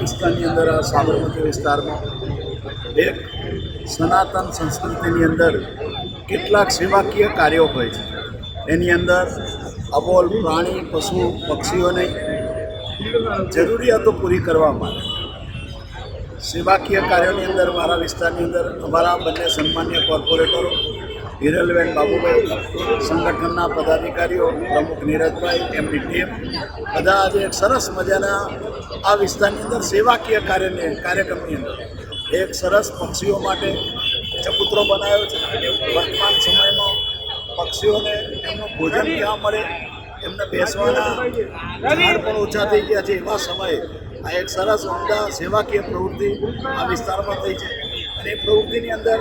વિસ્તારની અંદર આ સાબરમતી વિસ્તારમાં એક સનાતન સંસ્કૃતિની અંદર કેટલાક સેવાકીય કાર્યો હોય છે. એની અંદર અબોલ, પ્રાણી, પશુ, પક્ષીઓને જરૂરિયાતો પૂરી કરવા માટે સેવાકીય કાર્યોની અંદર મારા વિસ્તારની અંદર અમારા બંને સન્માન્ય કોર્પોરેટરો હિરલબેન બાબુભાઈ સંગઠનના પદાધિકારીઓ, પ્રમુખ નીરજભાઈ, એમની ટીમ, બધા આજે એક સરસ મજાના આ વિસ્તારની અંદર સેવાકીય કાર્યને, કાર્યક્રમની અંદર. એક સરસ પક્ષીઓ માટે ચબૂતરો બનાવ્યો છે. વર્તમાન સમયમાં પક્ષીઓને એમનું ભોજન ક્યાં મળે, એમને બેસવાના ઝાડ પણ ઓછા થઈ ગયા છે. એવા સમયે આ એક સરસ ઉમદા સેવાકીય પ્રવૃત્તિ આ વિસ્તારમાં થઈ છે. અને એ પ્રવૃત્તિની અંદર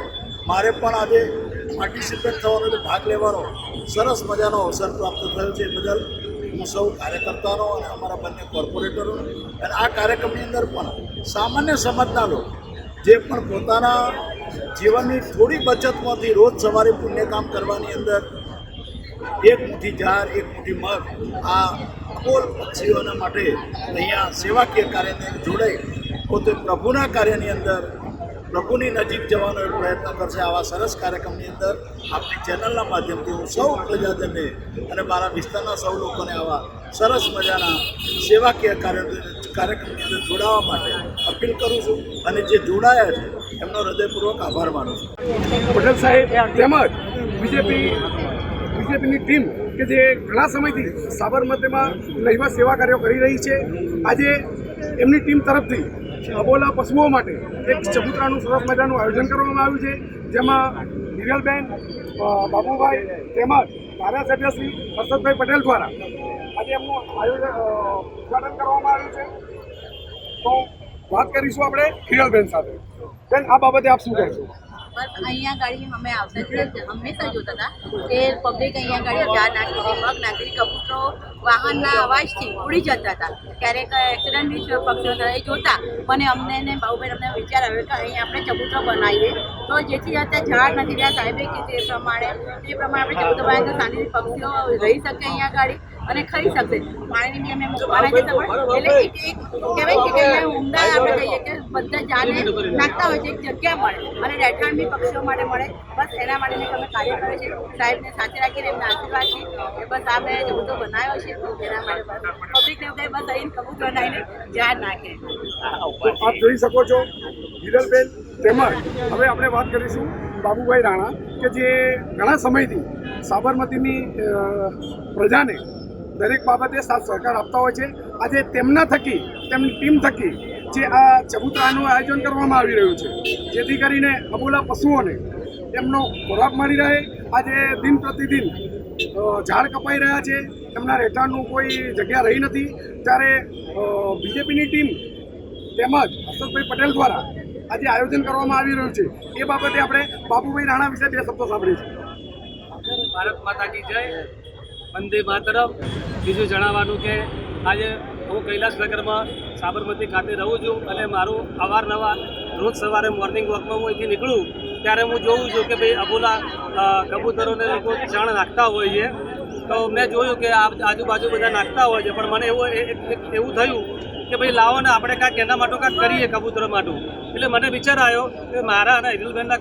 મારે પણ આજે પાર્ટિસિપેટ થવાનો એટલે ભાગ લેવાનો સરસ મજાનો અવસર પ્રાપ્ત થયો છે. બદલ હું સૌ કાર્યકર્તાનો અને અમારા બંને કોર્પોરેટરો અને આ કાર્યક્રમની અંદર પણ સામાન્ય સમાજના લોકો જે પણ પોતાના જીવનની થોડી બચતમાંથી રોજ સવારે પુણ્યકામ કરવાની અંદર એક મુઠ્ઠી ઝાડ એક મુઠ્ઠી મગ આ અકોલ પક્ષીઓના માટે અહીંયા સેવાકીય કાર્યને જોડાઈ પોતે પ્રભુના કાર્યની અંદર પ્રભુની નજીક જવાનો એક પ્રયત્ન કરશે. આવા સરસ કાર્યક્રમની અંદર આપણી ચેનલના માધ્યમથી હું સૌ પ્રજાજનને અને મારા વિસ્તારના સૌ લોકોને આવા સરસ મજાના સેવાકીય કાર્ય કાર્યક્રમની અંદર જોડાવા માટે અપીલ કરું છું અને જે જોડાયા છે, એમનો હૃદયપૂર્વક આભાર માનું છું. પટેલ સાહેબ, તેમજ બીજેપી બીજેપીની ટીમ કે જે ઘણા સમયથી સાબરમતીમાં નહીવા સેવા કાર્યો કરી રહી છે, આજે એમની ટીમ તરફથી અબોલા પશુઓ માટે એક ચબૂતરાનું સરસ મજાનું આયોજન કરવામાં આવ્યું છે જેમાં નિરલબેન અ, બાબુભાઈ તેમજ ધારાસભ્ય શ્રી હર્ષદભાઈ પટેલ દ્વારા આજે એમનું આયોજન ઉદ્ઘાટન કરવામાં આવ્યું છે. તો વાત કરીશું આપણે હિરલબેન સાથે. બેન આ બાબતે આપ શું કહેશો? બસ અહીંયા ગાડી અમે આવતા જ હંમેશા જોતા હતા કે પબ્લિક અહીંયા ગાડી ઝાડ નાખી મગ નાખી કબૂતરો વાહનના અવાજથી ઉડી જતા હતા. ક્યારેક એક્સિડન્ટ બી પક્ષીઓ એ જોતા મને અમને ને ભાઉબેન અમને વિચાર આવ્યો કે અહીંયા આપણે ચબૂતરો બનાવીએ. તો જેથી અત્યારે ઝાડ નથી રહ્યા. સાહેબે કીધું એ પ્રમાણે એ પ્રમાણે આપણે ચબૂતરો બનાવીએ તો શાંતિથી પક્ષીઓ રહી શકે અહીંયા ગાડી. અને ખાઈ શકશે. પાણીની મૂકવાના છે તમારે એટલે એક કહેવાય કે ઊંડા આપણે કહીએ કે બધા જાને નાખતા હોય છે, એક જગ્યા મળે અને રહેઠાણ બી પક્ષીઓ માટે મળે. બસ એના માટે અમે કાર્ય કરે છે. સાહેબને સાથે રાખીને એમના આશીર્વાદ છે કે બસ આ મેં બધો બનાવ્યો છે, એના માટે પબ્લિકને બધા બસ અહીં કબૂતર નાખીને ઝાડ નાખે. આપ જોઈ શકો છો હિરલબેન તેમજ હવે આપણે વાત કરીશું બાબુભાઈ રાણા કે જે ઘણા સમયથી સાબરમતીની પ્રજાને દરેક બાબતે સાથ સહકાર આપતા હોય છે. આજે તેમના થકી, તેમની ટીમ થકી જે આ ચબૂતરાનું આયોજન કરવામાં આવી રહ્યું છે, જેથી કરીને અબોલા પશુઓને તેમનો ખોરાક મળી રહે. આજે દિન પ્રતિદિન ઝાડ કપાઈ રહ્યા છે. તેમના રહેઠાણનું કોઈ જગ્યા રહી નથી. ત્યારે બીજેપીની ટીમ તેમજ હર્ષદભાઈ પટેલ દ્વારા આજે આયોજન કરવામાં આવી રહ્યું છે. એ બાબતે આપણે બાબુભાઈ રાણા વિશે બે શબ્દો સાંભળીશું. ભારત માતાજી જય. વંદે માતરમ. બીજું જણાવવાનું કે આજે હું કૈલાસ નગરમાં સાબરમતી ખાતે રહું છું અને મારું અવારનવાર રોજ સવારે મોર્નિંગ વોકમાં હું અહીંથી નીકળું, ત્યારે હું જોઉં છું કે ભાઈ અબોલા કબૂતરોને લોકો ચણ નાખતા હોય છે. તો મેં જોયું કે આજુબાજુ બધા નાખતા હોય છે, પણ મને એવું એવું થયું કે ભાઈ લાવો ને આપણે કાંઈક એના માટે કાંઈક કરીએ, કબૂતરો માટે એટલે મને વિચાર આવ્યો કે મારા અને હિરલબેનના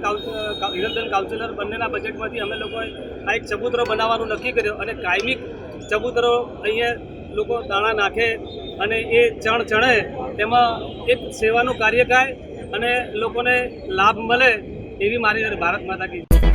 હિરલબેન કાઉન્સિલર બંનેના બજેટમાંથી અમે લોકોએ આ એક ચબૂતરો બનાવવાનું નક્કી કર્યો અને કાયમિક ચબૂતરો અહીંયા લોકો દાણા નાખે અને એ ચણ ચણે તેમાં એક સેવાનું કાર્ય થાય અને લોકોને લાભ મળે એવી મારી ભારત માતા કી જય.